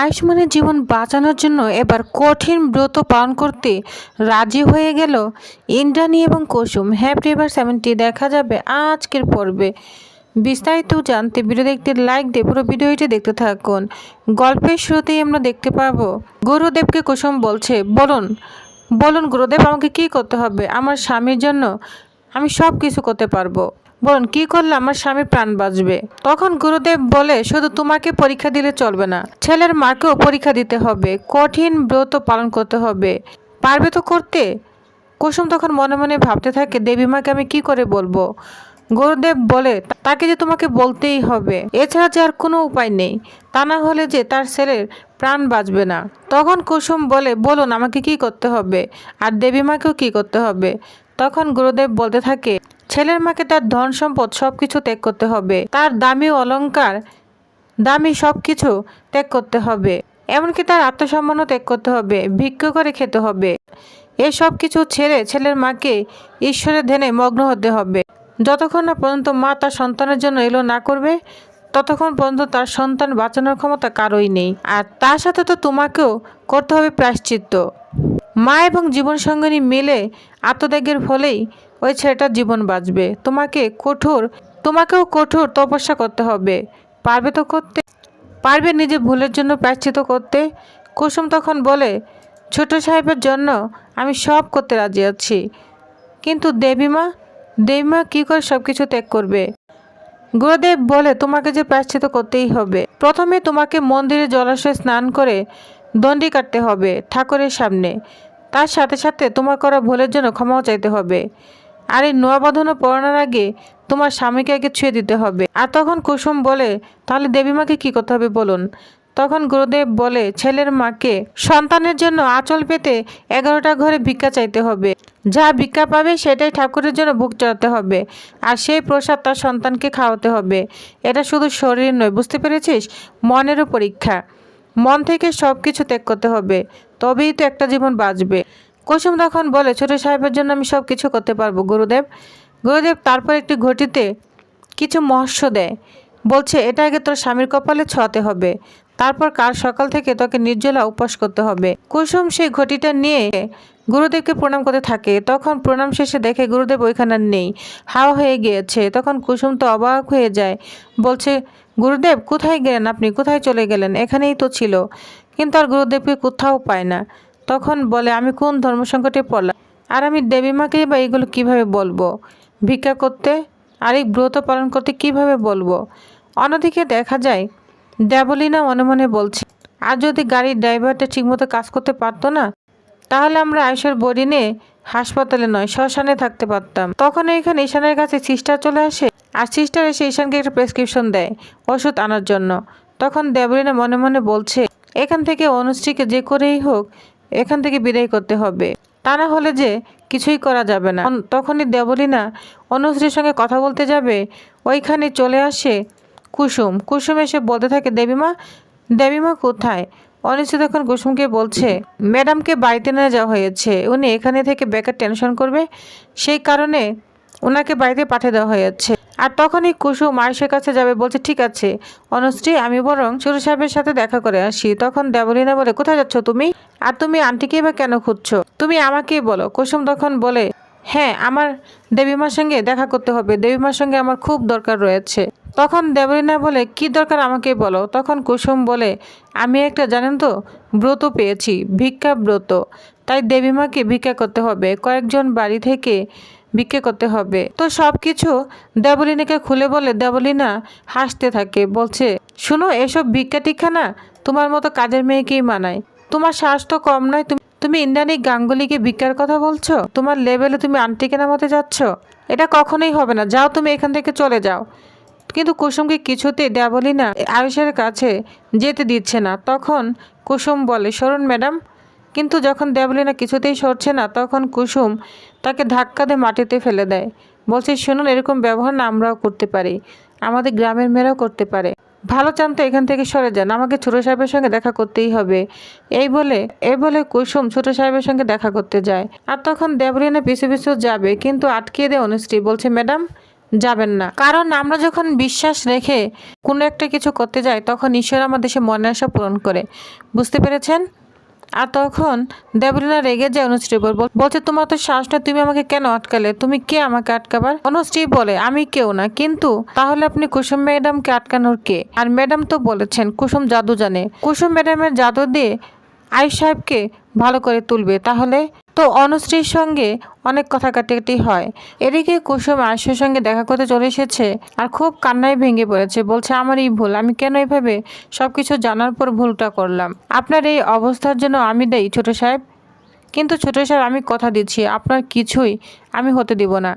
আয়ুষ্মানের জীবন বাঁচানোর জন্য এবার কঠিন ব্রত পালন করতে রাজি হয়ে গেল ইন্দ্রাণী এবং কুসুম। হ্যাপি এবার সেভেন্টি দেখা যাবে আজকের পর্বে। বিস্তারিত জানতে ভিডিও দেখতে লাইক দিয়ে পুরো ভিডিওটি দেখতে থাকুন। গল্পের শুরুতেই আমরা দেখতে পাবো, গুরুদেবকে কুসুম বলছে, বলুন বলুন গুরুদেব, আমাকে কি করতে হবে? আমার স্বামীর জন্য আমি সব কিছু করতে পারব। বলুন কি করলে আমার স্বামী প্রাণ বাঁচবে? তখন গুরুদেব বলে, শুধু তোমাকে পরীক্ষা দিলে চলবে না, ছেলের মাকেও পরীক্ষা দিতে হবে, কঠিন ব্রত পালন করতে হবে। পারবে তো করতে? কুসুম তখন মনে মনে ভাবতে থাকে, দেবী মাকে আমি কি করে বলব? গুরুদেব বলে, তাকে যে তোমাকে বলতেই হবে, এছাড়া যে আর কোনো উপায় নেই। তা না হলে যে তার ছেলের প্রাণ বাঁচবে না। তখন কুসুম বলে, বলুন, আমাকে কি করতে হবে? আর দেবী মাকেও কি করতে হবে? তখন গুরুদেব বলতে থাকে ছেলের মাকে তার ধন সম্পদ সব কিছু ত্যাগ করতে হবে। তার দামি অলংকার, দামি সব কিছু ত্যাগ করতে হবে। এমনকি তার আত্মসম্মানও ত্যাগ করতে হবে, ভিক্ষ করে খেতে হবে। এসব কিছু ছেড়ে ছেলের মাকে ঈশ্বরের ধ্যানে মগ্ন হতে হবে। যতক্ষণ না পর্যন্ত মা তার সন্তানের জন্য এলো না করবে, ততক্ষণ পর্যন্ত তার সন্তান বাঁচানোর ক্ষমতা কারোই নেই। আর তার সাথে তো তোমাকেও করতে হবে প্রায়শ্চিত্ত। মা এবং জীবনসঙ্গিনী মিলে আত্মত্যাগের ফলেই ওই ছেলেটার জীবন বাঁচবে। তোমাকে কঠোর, তোমাকেও কঠোর তপস্যা করতে হবে। পারবে তো করতে। পারবে নিজে ভুলের জন্য প্রায়শ্চিত করতে। কুসুম তখন বলে, ছোট সাহেবের জন্য আমি সব করতে রাজি আছি। কিন্তু দেবীমা দেবীমা কী করে সব কিছু ত্যাগ করবে? গুরুদেব বলে, তোমাকে যে প্রায়শ্চিত করতেই হবে। প্রথমে তোমাকে মন্দিরে জলাশয়ে স্নান করে দণ্ডি কাটতে হবে ঠাকুরের সামনে। তার সাথে সাথে তোমার করা ভুলের জন্য ক্ষমাও চাইতে হবে। আর এই নোয়া বাঁধানো পড়ানোর আগে তোমার স্বামীকে আগে ছুঁয়ে দিতে হবে। আর তখন কুসুম বলে, তাহলে দেবীমাকে কি করতে হবে বলুন? তখন গুরুদেব বলে, ছেলের মাকে সন্তানের জন্য আঁচল পেতে এগারোটা ঘরে ভিক্ষা চাইতে হবে। যা ভিক্ষা পাবে সেটাই ঠাকুরের জন্য বুক চড়াতে হবে। আর সেই প্রসাদ তার সন্তানকে খাওয়াতে হবে। এটা শুধু শরীর নয়, বুঝতে পেরেছিস? মনেরও পরীক্ষা। মন থেকে সব কিছু ত্যাগ করতে হবে। তবেই তো একটা জীবন বাঁচবে। কুসুম তখন বলে, ছোট সাহেবের জন্য আমি সব কিছু করতে পারব, গুরুদেব। গুরুদেব তারপর একটি ঘটিতে কিছু মহস্য দেয়। বলছে, এটা আগে তোর স্বামীর কপালে ছোঁয়াতে হবে। তারপর কাল সকাল থেকে তোকে নির্জলা উপবাস করতে হবে। কুসুম সেই ঘটিটা নিয়ে গুরুদেবকে প্রণাম করতে থাকে। তখন প্রণাম শেষে দেখে গুরুদেব ওইখানে নেই, হাওয়া হয়ে গিয়েছে। তখন কুসুম তো অবাক হয়ে যায়, বলছে, গুরুদেব, কোথায় গেলেন আপনি? কোথায় চলে গেলেন? এখানেই তো ছিল। কিন্তু আর গুরুদেবকে কোথাও পায় না। তখন বলে, আমি কোন ধর্মসংকটে পড়লাম? আর আমি দেবীমাকে বা এগুলো কীভাবে বলব? ভিক্ষা করতে আর এই ব্রত পালন করতে কীভাবে বলব? অন্যদিকে দেখা যায়, দেবলিনা মনে মনে বলছে, আর যদি গাড়ির ড্রাইভারটা ঠিকমতো কাজ করতে পারতো না, তাহলে আমরা আয়ুষের বডি নিয়ে হাসপাতালে নয়, শ্মশানে থাকতে পারতাম। তখন এইখানে ঈশানের কাছে সিস্টার চলে আসে, আর সিস্টার এসে ঈশানকে একটা প্রেসক্রিপশন দেয়, ওষুধ আনার জন্য। তখন দেবলীনা মনে মনে বলছে, এখান থেকে অনুশ্রীকে যে করেই হোক এখান থেকে বিদায় করতে হবে। তা না হলে যে কিছুই করা যাবে না। তখনই দেবলীনা অনুশ্রীর সঙ্গে কথা বলতে যাবে। ওইখানে চলে আসে কুসুম। কুসুম এসে বলতে থাকে, দেবীমা দেবীমা কোথায়? অনিশ্চিত তখন কুসুমকে বলছে, ম্যাডামকে বাড়িতে নিয়ে যাওয়া হয়েছে। উনি এখানে থেকে বেকার টেনশন করবে। সেই কারণে ওনাকে বাড়িতে পাঠিয়ে দেওয়া হয়েছে। আর তখনই কুসুম আয়ুষের কাছে যাবে, বলছে, ঠিক আছে, অনুশ্রী, আমি বরং ছোট সাহেবের সাথে দেখা করে আসি। তখন দেবলীনা বলে, কোথায় যাচ্ছ তুমি? আর তুমি আন্টিকে বা কেন খুঁজছো? তুমি আমাকেই বলো। কুসুম তখন বলে হ্যাঁ আমার দেবীমার সঙ্গে দেখা করতে হবে। দেবীমার সঙ্গে আমার খুব দরকার রয়েছে। তখন দেবলীনা বলে, কি দরকার আমাকে বলো? তখন কুসুম বলে, আমি একটা, জানেন তো, ব্রত পেয়েছি, ভিক্ষা ব্রত। তাই দেবীমাকে ভিক্ষা করতে হবে, কয়েকজন বাড়ি থেকে ভিক্ষে করতে হবে। তো সব কিছু দেবলিনাকে খুলে বলে, দেবলিনা হাসতে থাকে, বলছে, শুনো, এসব ভিক্ষা টিক্ষা না তোমার মতো কাজের মেয়েকেই মানায়। তোমার সাহস তো কম নয়। তুমি তুমি ইন্দ্রাণী গাঙ্গুলিকে ভিক্ষার কথা বলছো? তোমার লেভেলে তুমি আন্টিকে নামাতে যাচ্ছ? এটা কখনোই হবে না। যাও তুমি এখান থেকে চলে যাও। কিন্তু কুসুমকে কিছুতে কিছুতেই দেবলীনা আয়ুষের কাছে যেতে দিচ্ছে না। তখন কুসুম বলে সরুন ম্যাডাম। কিন্তু যখন দেবলীনা কিছুতেই সরছে না, তখন কুসুম তাকে ধাক্কা দিয়ে মাটিতে ফেলে দেয়। বলছে, শুনুন, এরকম ব্যবহার না আমরাও করতে পারি। আমাদের গ্রামের মেয়েরাও করতে পারে। ভালো চান তো এখান থেকে সরে যান, আমাকে ছোটো সাহেবের সঙ্গে দেখা করতেই হবে। এই বলে এই বলে কুসুম ছোটো সাহেবের সঙ্গে দেখা করতে যায়। আর তখন দেবরিনা পিছু পিছু যাবে, কিন্তু আটকিয়ে দেয় অনুশ্রী, বলছে, ম্যাডাম, যাবেন না। কারণ আমরা যখন বিশ্বাস রেখে কোনো একটা কিছু করতে যাই, তখন ঈশ্বর আমাদের সে মনে আশা পূরণ করে। বুঝতে পেরেছেন? আর তখন দেবলীনা রেগে যায় অনুশ্রী উপর। বল- বলছে, তোমার তো শ্বাস না তুমি আমাকে কেন আটকালে? তুমি কে আমাকে আটকাবার? অনুশ্রী বলে, আমি কেউ না, কিন্তু তাহলে আপনি কুসুম ম্যাডামকে আটকানোর কে? আর ম্যাডাম তো বলেছেন, কুসুম জাদু জানে। কুসুম ম্যাডামের জাদু দিয়ে আই সাহেবকে ভালো করে তুলবে, তাহলে তো অনুশ্রীর সঙ্গে অনেক কথা কাটাকাটি হয়। এদিকে কুসুম আয়ুষের সঙ্গে দেখা করতে চলে এসেছে আর খুব কান্নায় ভেঙে পড়েছে। বলছে, আমার এই ভুল, আমি কেন এভাবে সব কিছু জানার পর ভুলটা করলাম? আপনার এই অবস্থার জন্য আমি দেই ছোট সাহেব। কিন্তু ছোট সাহেব, আমি কথা দিচ্ছি, আপনার কিছুই আমি হতে দিব না।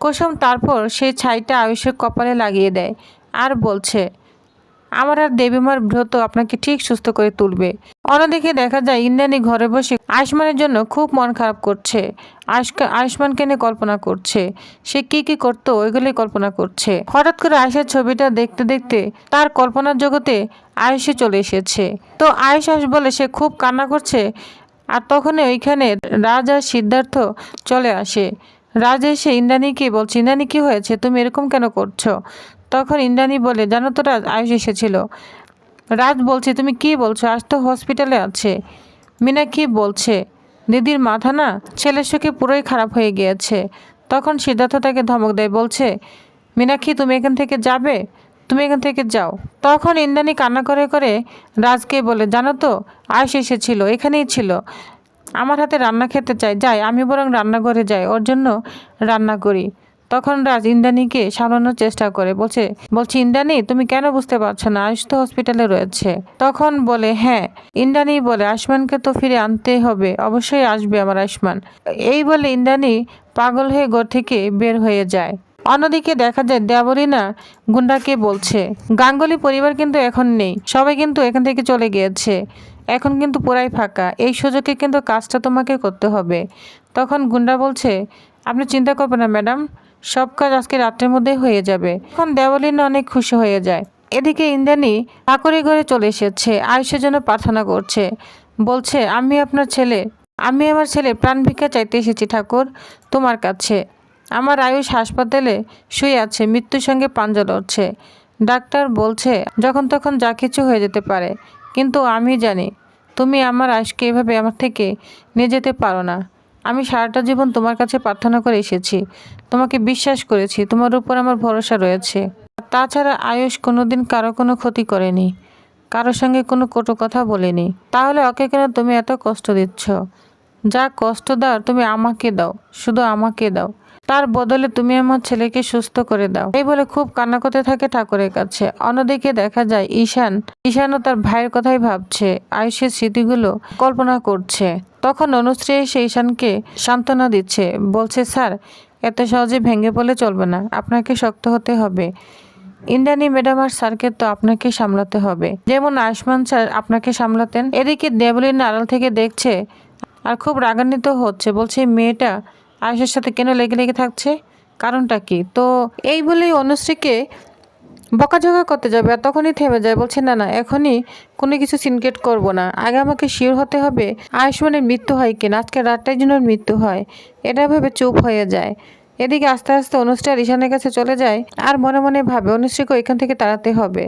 কুসুম তারপর সেই ছাইটা আয়ুষের কপালে লাগিয়ে দেয় আর বলছে আমার আর দেবীমার ব্রত আপনাকে ঠিক সুস্থ করে তুলবে। অন্যদিকে দেখা যায়, ইন্দ্রাণী ঘরে বসে আয়ুষ্মানের জন্য খুব মন খারাপ করছে। আয়ুষ্মানকে নিয়ে কল্পনা করছে। সে কি কি করতো, ওইগুলোই কল্পনা করছে। হঠাৎ করে আয়ুষের ছবিটা দেখতে দেখতে তার কল্পনার জগতে আয়ুষে চলে এসেছে। তো আয়ুষ আয়ুষ বলে সে খুব কান্না করছে আর তখনই ওইখানে রাজ সিদ্ধার্থ চলে আসে। রাজ এসে, ইন্দ্রাণীকে বলছে, ইন্দ্রাণী, কি হয়েছে? তুমি এরকম কেন করছ? তখন ইন্দ্রাণী বলে, জানো তো রাজ, আয়ুষ এসেছিল। রাজ বলছে, তুমি কি বলছো? আজ তো হসপিটালে আছে। মিনা কি বলছে? দিদির মাথা না ছেলের চোখে পুরোই খারাপ হয়ে গিয়েছে। তখন সিদ্ধার্থ তাকে ধমক দেয়, বলছে মীনাক্ষী তুমি এখান থেকে যাবে? তুমি এখান থেকে যাও। তখন ইন্দ্রাণী কান্না করে করে রাজকে বলে, জানো তো, আয়ুষ এসেছিল, এখানেই ছিল। আমার হাতে রান্না খেতে চাই, যাই, আমি বরং রান্নাঘরে যাই, ওর জন্য রান্না করি। তখন রাজ ইন্দ্রাণীকে সামলানোর চেষ্টা করে। বলছে বলছে, ইন্দ্রাণী, তুমি কেন বুঝতে পারছ না? আয়ুষ তো হসপিটালে রয়েছে। তখন বলে হ্যাঁ ইন্দ্রাণী বলে, আয়ুষ্মানকে তো ফিরে আনতে হবে। অবশ্যই আসবে আমার আয়ুষ্মান। এই বলে ইন্দ্রাণী পাগল হয়ে ঘর থেকে বের হয়ে যায়। অন্যদিকে দেখা যায় দেবরিনা গুন্ডাকে বলছে, গাঙ্গুলি পরিবার কিন্তু এখন নেই। সবাই কিন্তু এখান থেকে চলে গিয়েছে। এখন কিন্তু পুরাই ফাঁকা। এই সুযোগে কিন্তু কাজটা তোমাকে করতে হবে। তখন গুন্ডা বলছে, আপনি চিন্তা করবেন না, ম্যাডাম। সব কাজ আজকে রাত্রের মধ্যে হয়ে যাবে। তখন দেবলিনা অনেক খুশি হয়ে যায়। এদিকে ইন্দ্রাণী ঠাকুরি ঘরে চলে এসেছে। আয়ুষের জন্য প্রার্থনা করছে। বলছে, আমি আপনার ছেলে। আমি আমার ছেলে প্রাণ ভিক্ষা চাইতে এসেছি ঠাকুর, তোমার কাছে। আমার আয়ুষ হাসপাতালে শুয়ে আছে, মৃত্যুর সঙ্গে পাঞ্জা লড়ছে। ডাক্তার বলছে, যখন তখন যা কিছু হয়ে যেতে পারে। কিন্তু আমি জানি, তুমি আমার আয়ুষকে এভাবে আমার থেকে নিয়ে যেতে পারো না। আমি সারাটা জীবন তোমার কাছে প্রার্থনা করে এসেছি। তোমাকে বিশ্বাস করেছি, তোমার উপর আমার ভরসা রয়েছে। তাছাড়া আয়ুষ কোনোদিন কারও কোনো ক্ষতি করেনি কারোর সঙ্গে কোনো কটু কথা বলেনি। তাহলে ওকে কেন তুমি এত কষ্ট দিচ্ছ? যা কষ্ট দাও, তুমি আমাকে দাও, শুধু আমাকে দাও। তার বদলে তুমি আমার ছেলেকে সুস্থ করে দাও। এই বলে খুব কান্না করতে থাকে ঠাকুরের কাছে। অন্যদিকে দেখা যায় ঈশান, ঈশানও তার ভাইয়ের কথাই ভাবছে, আয়ুষের স্মৃতিগুলো কল্পনা করছে। তখন অনুশ্রী এসে ঈশানকে সান্ত্বনা দিচ্ছে, বলছে, স্যার, এত সহজে ভেঙে পড়লে চলবে না, আপনাকে শক্ত হতে হবে। ইন্দ্রাণী ম্যাডাম আর স্যারকে তো আপনাকে সামলাতে হবে। যেমন আয়ুষ্মান স্যার আপনাকে সামলাতেন, এদিকে দেবলিন আড়াল থেকে দেখছে আর খুব রাগান্বিত হচ্ছে, বলছে, মেয়েটা আয়ুষের সাথে কেন লেগে লেগে থাকছে? কারণটা কি? তো এই বলেই অনুশ্রীকে বকাঝকা করতে যাবে আর তখনই থেমে যায়, বলছে, না না, এখনই কোনো কিছু সিনক্রেট করব না। আগে আমাকে শিওর হতে হবে আয়ুষ্মানের মৃত্যু হয় কিনা, আজকে রাতটাই জন্য মৃত্যু হয়। এটা ভেবে চুপ হয়ে যায়। এদিকে আস্তে আস্তে আর ঈশানের কাছে চলে যায় আর মনে মনে ভাবে অনুশ্রীকে এখান থেকে তাড়াতে হবে।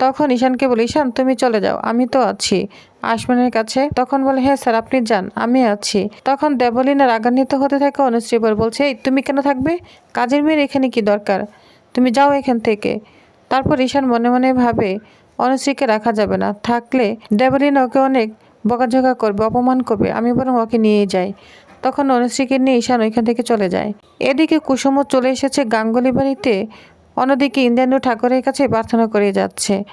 তখন ঈশানকে বলে, ঈশান, তুমি চলে যাও, আমি তো আছি। আয়ুষ্মানের কাছে তখন বলে হ্যাঁ স্যার, আপনি যান, আমি আছি। তখন দেবলিনা রাগান্বিত হতে থাকে অনুশ্রী বলে বলছে, এই, তুমি কেন থাকবে? কাজের মেয়ের এখানে কি দরকার? তুমি যাও এখান থেকে। তারপর ঈশান মনে মনে ভাবে অনুশ্রীকে রাখা যাবে না। থাকলে দেবলিনা ওকে অনেক বকাঝকা করবে, অপমান করবে। আমি বরং ওকে নিয়ে যাই। তখন অনুশ্রীকে নিয়ে ঈশান ওইখান থেকে চলে যায়। এদিকে কুসুমও চলে এসেছে গাঙ্গুলি বাড়িতে। অন্যদিকে ইন্দ্রাণু ঠাকুরের কাছে প্রার্থনা করে যাচ্ছে।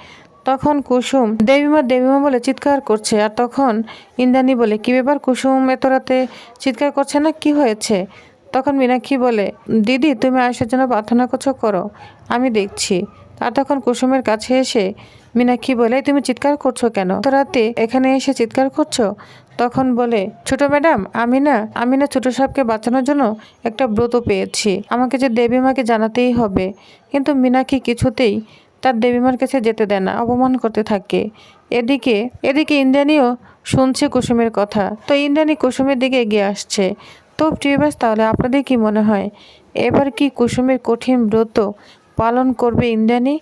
তখন কুসুম, দেবীমা দেবীমা বলে চিৎকার করছে। আর তখন ইন্দ্রাণী বলে, কি ব্যাপার কুসুম, এত রাতে চিৎকার করছে না? কি হয়েছে? তখন মীনাক্ষী বলে, দিদি, তুমি আয়ুষের জন্য প্রার্থনা করছ, করো। আমি দেখছি। আর তখন কুসুমের কাছে এসে মীনাক্ষী বলে? তুমি চিৎকার করছ কেন? তো রাতে এখানে এসে চিৎকার করছ? তখন বলে, ছোট ম্যাডাম, আমি না আমি না ছোট সাহেবকে বাঁচানোর জন্য একটা ব্রত পেয়েছি। আমাকে যে দেবীমাকে জানাতেই হবে। কিন্তু মীনাক্ষী কিছুতেই তার দেবীমার কাছে যেতে দেয় না, অপমান করতে থাকে। এদিকে এদিকে ইন্দ্রাণীও শুনছে কুসুমের কথা। তো ইন্দ্রাণী কুসুমের দিকে এগিয়ে আসছে। তো প্রিয়বাস তাহলে আপনাদের কি মনে হয়? এবার কি কুসুমের কঠিন ব্রত পালন করবে ইন্দ্রাণী?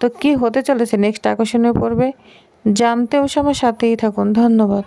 তো কি হতে চলেছে? নেক্সট আকর্ষণীয় পর্বে। জানতে ও আমার সাথেই থাকুন। ধন্যবাদ।